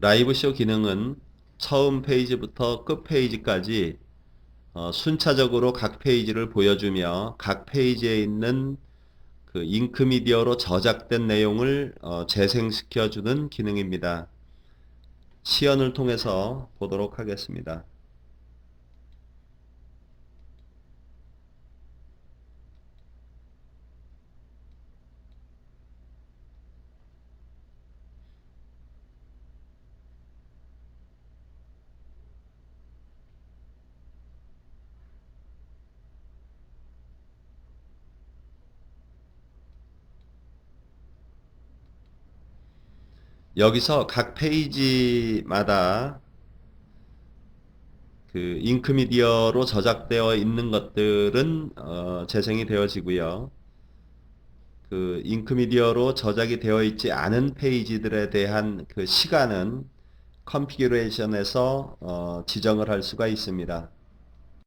라이브쇼 기능은 처음 페이지부터 끝 페이지까지 어, 순차적으로 각 페이지를 보여주며 각 페이지에 있는 그 잉크미디어로 저작된 내용을 어, 재생시켜주는 기능입니다. 시연을 통해서 보도록 하겠습니다. 여기서 각 페이지마다 그 잉크미디어로 저작되어 있는 것들은 어, 재생이 되어지고요. 그 잉크미디어로 저작이 되어 있지 않은 페이지들에 대한 그 시간은 컨피규레이션에서 어, 지정을 할 수가 있습니다.